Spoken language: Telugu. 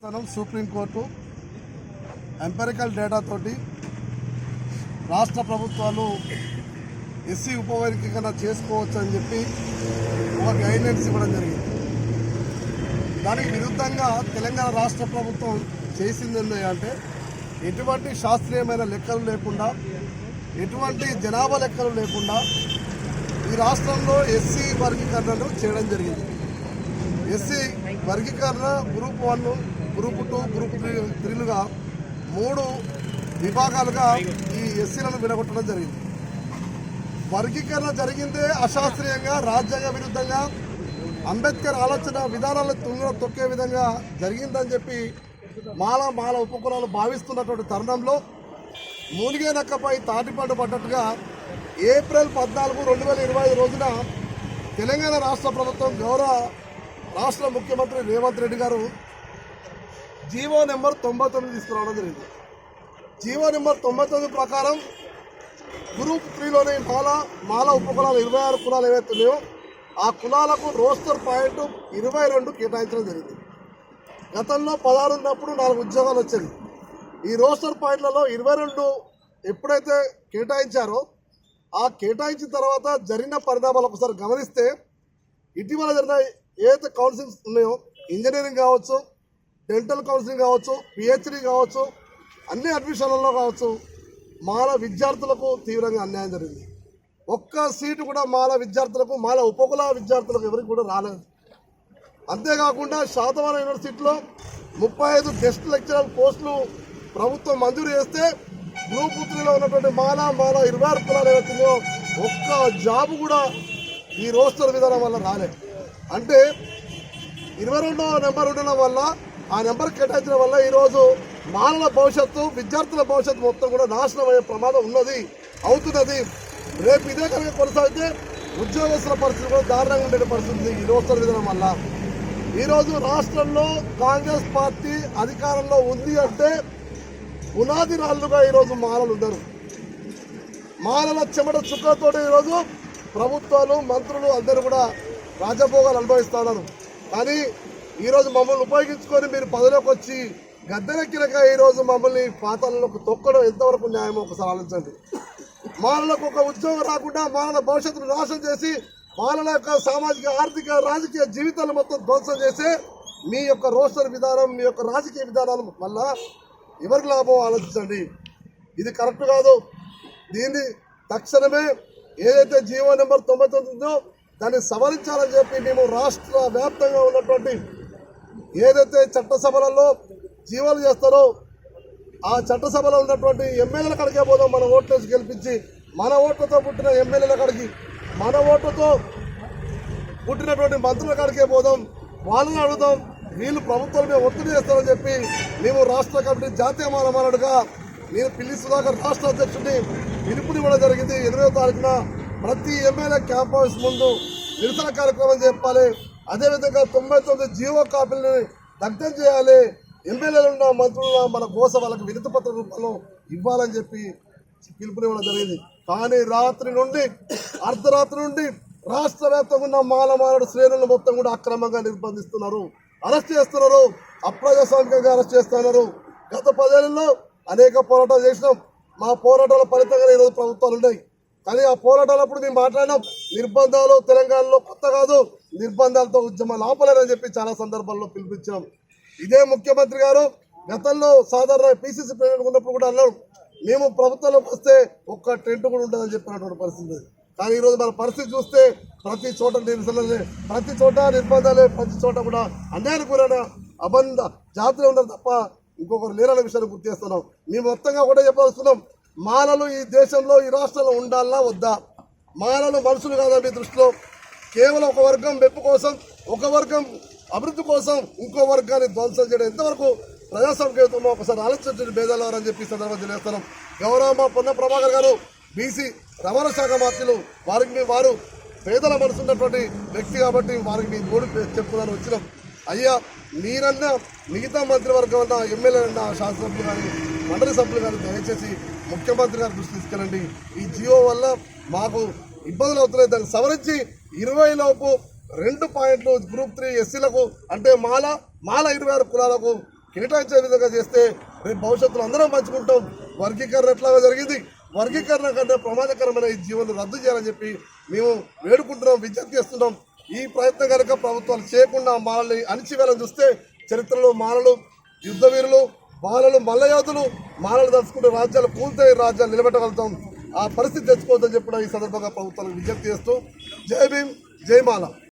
స్థానం సుప్రీంకోర్టు ఎంపెరికల్ డేటా తోటి రాష్ట్ర ప్రభుత్వాలు ఎస్సీ ఉపవర్గీకరణ చేసుకోవచ్చు అని చెప్పి ఒక గైడ్లైన్స్ ఇవ్వడం జరిగింది. దానికి విరుద్ధంగా తెలంగాణ రాష్ట్ర ప్రభుత్వం చేసింది అంటే ఎటువంటి శాస్త్రీయమైన లెక్కలు లేకుండా ఎటువంటి జనాభా లెక్కలు లేకుండా ఈ రాష్ట్రంలో ఎస్సీ వర్గీకరణను చేయడం జరిగింది. ఎస్సీ వర్గీకరణ group one group two group three త్రీలుగా మూడు విభాగాలుగా ఈ ఎస్సీలను విడగొట్టడం జరిగింది. వర్గీకరణ జరిగిందే అశాస్త్రీయంగా రాజ్యాంగ విరుద్ధంగా అంబేద్కర్ ఆలోచన విధానాలను తుంగ తొక్కే విధంగా జరిగిందని చెప్పి మాల మాల ఉపకులాలు భావిస్తున్నటువంటి తరుణంలో మూలిగే నక్కపై తాటిపండు పడ్డట్టుగా ఏప్రిల్ పద్నాలుగు రెండు వేల ఇరవై ఐదు రోజున తెలంగాణ రాష్ట్ర ప్రభుత్వం గౌరవ రాష్ట్ర ముఖ్యమంత్రి రేవంత్ రెడ్డి గారు జీవో నెంబర్ తొంభై తొమ్మిది తీసుకురావడం జరిగింది. జీవో నెంబర్ తొంభై తొమ్మిది ప్రకారం గ్రూప్ త్రీలోని మాల మాల ఉపకులాలు ఇరవై ఆరు కులాలు ఏవైతే ఉన్నాయో ఆ కులాలకు రోస్టర్ పాయింట్ ఇరవై రెండు కేటాయించడం జరిగింది. గతంలో పదహారు ఉన్నప్పుడు నాలుగు ఉద్యోగాలు వచ్చేది ఈ రోస్టర్ పాయింట్లలో ఇరవై రెండు ఎప్పుడైతే కేటాయించారో ఆ కేటాయించిన తర్వాత జరిగిన పరిణామాలు ఒకసారి గమనిస్తే ఇటీవల జరిగిన ఏదైతే కౌన్సిల్స్ ఉన్నాయో ఇంజనీరింగ్ కావచ్చు డెంటల్ కౌన్సిలింగ్ కావచ్చు పిహెచ్డి కావచ్చు అన్ని అడ్మిషన్లలో కావచ్చు మాల విద్యార్థులకు తీవ్రంగా అన్యాయం జరిగింది. ఒక్క సీటు కూడా మాల విద్యార్థులకు మాల ఉపకుల విద్యార్థులకు ఎవరికి కూడా రాలేదు. అంతేకాకుండా శాతవరం యూనివర్సిటీలో ముప్పై ఐదు గెస్ట్ లెక్చరర్ పోస్టులు ప్రభుత్వం మంజూరు చేస్తే గ్రూప్ త్రీలో ఉన్నటువంటి మాల మాల ఇరవై ఆరు కులాలు ఏవైతుందో ఒక్క జాబ్ కూడా ఈ రోస్టర్ విధానం వల్ల రాలేదు. అంటే ఇరవై రెండవ నెంబర్ ఉండడం వల్ల ఆ నెంబర్ కేటాయించడం వల్ల ఈరోజు మానవ భవిష్యత్తు విద్యార్థుల భవిష్యత్తు మొత్తం కూడా నాశనం అయ్యే ప్రమాదం ఉన్నది అవుతున్నది. రేపు ఇదే కనుక కొనసాగితే ఉద్యోగస్తుల పరిస్థితి కూడా దారుణంగా ఉండే పరిస్థితి ఈ రోజుల విధానం వల్ల. ఈరోజు రాష్ట్రంలో కాంగ్రెస్ పార్టీ అధికారంలో ఉంది అంటే పునాది రాళ్ళుగా ఈరోజు మాలలు ఉన్నారు మాలల చెమట చుక్కలతో ఈరోజు ప్రభుత్వాలు మంత్రులు అందరూ కూడా రాజభోగాలు అనుభవిస్తున్నారు కానీ ఈరోజు మమ్మల్ని ఉపయోగించుకొని మీరు పదవిలోకి వచ్చి గద్దెనెక్కినక ఈరోజు మమ్మల్ని పాతాలలోకి తొక్కడం ఎంతవరకు న్యాయమో ఒకసారి ఆలోచించండి. మాలలకు ఒక ఉద్యోగం రాకుండా మాలల భవిష్యత్తును నాశనం చేసి మాలల యొక్క సామాజిక ఆర్థిక రాజకీయ జీవితాలు మొత్తం ధ్వంసం చేసే మీ యొక్క రోస్టర్ విధానం మీ యొక్క రాజకీయ విధానాల వల్ల ఎవరికి లాభం ఆలోచించండి. ఇది కరెక్ట్ కాదు. దీన్ని తక్షణమే ఏదైతే జీవో నెంబర్ తొంభై తొమ్మిది ఉందో దాన్ని సవరించాలని చెప్పి మేము రాష్ట్ర వ్యాప్తంగా ఉన్నటువంటి ఏదైతే చట్టసభలలో జీవాలు చేస్తారో ఆ చట్టసభలో ఉన్నటువంటి ఎమ్మెల్యేల కడికే పోదాం మన ఓట్లేసి గెలిపించి. మన ఓట్లతో పుట్టిన ఎమ్మెల్యేల కడికి మన ఓట్లతో పుట్టినటువంటి మంత్రుల కడికే పోదాం. వాళ్ళని అడుగుదాం వీళ్ళు ప్రభుత్వాల మీద ఒత్తిడి చేస్తారని చెప్పి మేము రాష్ట్ర కమిటీ జాతీయ మానమానడుగా నేను పిల్లి సుధాకర్ రాష్ట్ర అధ్యక్షుడిని పిలుపునివ్వడం జరిగింది. ఎనిమిదో తారీఖున ప్రతి ఎమ్మెల్యే క్యాంప్ ముందు నిరసన కార్యక్రమం చెప్పాలి అదేవిధంగా తొంభై తొమ్మిది జీవో కాపీలని దగ్ధం చేయాలి. ఎమ్మెల్యేలు ఉన్న మంత్రులు మన కోస వాళ్ళకి వినతి పత్ర రూపంలో ఇవ్వాలని చెప్పి పిలుపునివ్వడం జరిగింది. కానీ రాత్రి నుండి అర్ధరాత్రి నుండి రాష్ట్ర వ్యాప్తంగా ఉన్న మాలమాలడు శ్రేణులను మొత్తం కూడా అక్రమంగా నిర్బంధిస్తున్నారు. అరెస్ట్ చేస్తున్నారు. అప్రజాస్వామికంగా అరెస్ట్ చేస్తున్నారు. గత పదేళ్ళలో అనేక పోరాటాలు చేసినాం. మా పోరాటాల ఫలితంగా ఈరోజు ప్రభుత్వాలు ఉన్నాయి. కానీ ఆ పోరాటాలప్పుడు మేము మాట్లాడినాం. నిర్బంధాలు తెలంగాణలో కొత్త కాదు. నిర్బంధాలతో ఉద్యమాలు ఆపలేరని చెప్పి చాలా సందర్భాల్లో పిలిపించాం. ఇదే ముఖ్యమంత్రి గారు గతంలో సాధారణ పిసిసి ప్రెసిడెంట్ ఉన్నప్పుడు కూడా అన్నారు మేము ప్రభుత్వంలోకి వస్తే ఒక్క టెంట్ కూడా ఉండదని చెప్పినటువంటి పరిస్థితి కానీ ఈరోజు మన పరిస్థితి చూస్తే ప్రతి చోట నిరసనలే ప్రతి చోట నిర్బంధాలే ప్రతి చోట కూడా అన్యాయానికి గురైన అబంధ జాతులు ఉన్నారు తప్ప ఇంకొకరు లేరన్న విషయాన్ని గుర్తు చేస్తున్నాం. మేము మొత్తంగా కూడా చెప్పాల్స్తున్నాం మాలలు ఈ దేశంలో ఈ రాష్ట్రంలో ఉండాలా వద్దా? మాలలు మనుషులు కాదా మీ దృష్టిలో. కేవలం ఒక వర్గం మెప్పు కోసం ఒక వర్గం అభివృద్ధి కోసం ఇంకో వర్గాన్ని ధ్వంసం చేయడం ఎంతవరకు ప్రజాస్వామ్యంలో ఒకసారి ఆలోచించండి భేదాలు అని చెప్పి ఈ సందర్భంగా తెలియజేస్తున్నాం. గౌరవ పొన్న ప్రభాకర్ గారు బీసీ రవాణా శాఖ మంత్రులు వారికి మీ వారు పేదల మనసు ఉన్నటువంటి వ్యక్తి కాబట్టి వారికి మీ మూడు చెప్పుదని వచ్చినాం. అయ్యా మీరన్నా మిగతా మంత్రివర్గం అన్నా ఎమ్మెల్యే అన్న శాసనసభ్యులు కానీ మండలి సభ్యులు కానీ దయచేసి ముఖ్యమంత్రి గారి దృష్టి తీసుకెళ్ళండి. ఈ జియో వల్ల మాకు ఇబ్బందులు అవుతున్నాయి. దాన్ని సవరించి ఇరవై లోపు రెండు పాయింట్లు గ్రూప్ త్రీ ఎస్సీలకు అంటే మాల మాల ఇరవై ఆరు కులాలకు కేటాయించే విధంగా చేస్తే రేపు భవిష్యత్తులో అందరం పంచుకుంటాం. వర్గీకరణ ఎట్లాగా జరిగింది. వర్గీకరణ కంటే ప్రమాదకరమైన ఈ జీవనం రద్దు చేయాలని చెప్పి మేము వేడుకుంటున్నాం విజ్ఞప్తి చేస్తున్నాం. ఈ ప్రయత్నం కనుక ప్రభుత్వాలు చేయకుండా మాలని అణిచివేయాలని చూస్తే చరిత్రలో మాలలు యుద్ధవీరులు మాలలు మల్లయోధులు మాలలు దలుచుకుంటే రాజ్యాలు పూర్తయి రాజ్యాలు నిలబెట్టగలుగుతాం. ఆ పరిస్థితి తెచ్చుకోవద్దని చెప్పడం ఈ సందర్భంగా ప్రభుత్వాలకు విజ్ఞప్తి చేస్తూ జై భీమ్ జై మాల.